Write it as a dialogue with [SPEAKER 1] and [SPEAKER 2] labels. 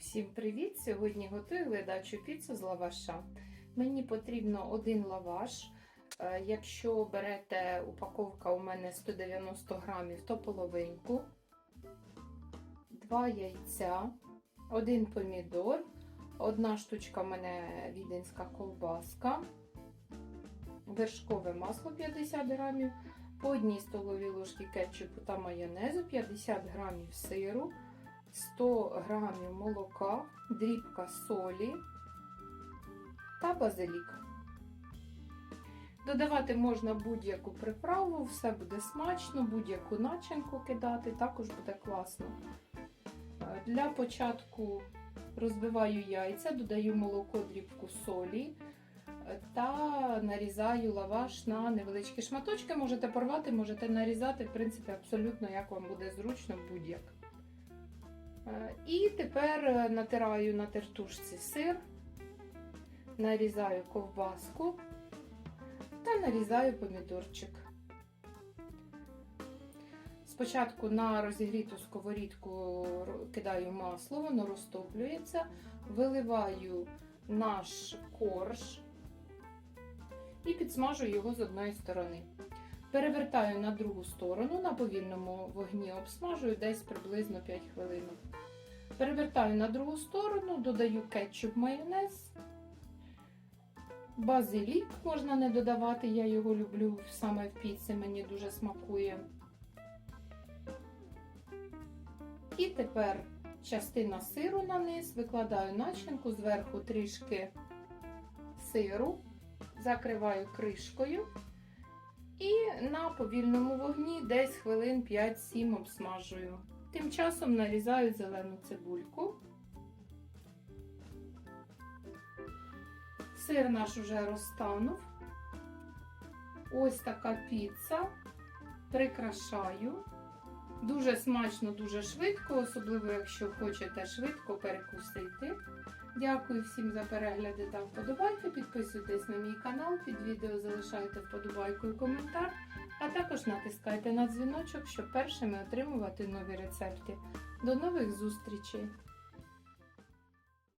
[SPEAKER 1] Всім привіт! Сьогодні готую ледачу піцу з лаваша. Мені потрібно один лаваш. Е, Якщо берете упаковка у мене 190 грамів, то половинку, два яйця, один помідор, одна штучка у мене віденська ковбаска, вершкове масло 50 грамів, по одній столовій ложці кетчупу та майонезу, 50 грамів сиру. 100 грамів молока, дрібка солі та базилік. Додавати можна будь-яку приправу, все буде смачно, будь-яку начинку кидати, також буде класно. Для початку розбиваю яйця, додаю молоко, дрібку солі та нарізаю лаваш на невеличкі шматочки. Можете порвати, можете нарізати, в принципі, абсолютно як вам буде зручно, будь-як. І тепер натираю на тертушці сир, нарізаю ковбаску та нарізаю помідорчик. Спочатку на розігріту сковорідку кидаю масло, воно розтоплюється, виливаю наш корж і підсмажу його з одної сторони. Перевертаю на другу сторону, на повільному вогні обсмажую десь приблизно 5 хвилин. Перевертаю на другу сторону, додаю кетчуп майонез. Базилік можна не додавати, я його люблю саме в піці, мені дуже смакує. І тепер частина сиру на низ, викладаю начинку, зверху трішки сиру, закриваю кришкою. Повільному вогні десь хвилин 5-7 обсмажую. Тим часом нарізаю зелену цибульку. Сир наш уже розтанув. Ось така піца. Прикрашаю. Дуже смачно, дуже швидко, особливо, якщо хочете швидко перекусити. Дякую всім за перегляди та вподобайки. Підписуйтесь на мій канал, під відео залишайте вподобайку і коментар, а також натискайте на дзвіночок, щоб першими отримувати нові рецепти. До нових зустрічей!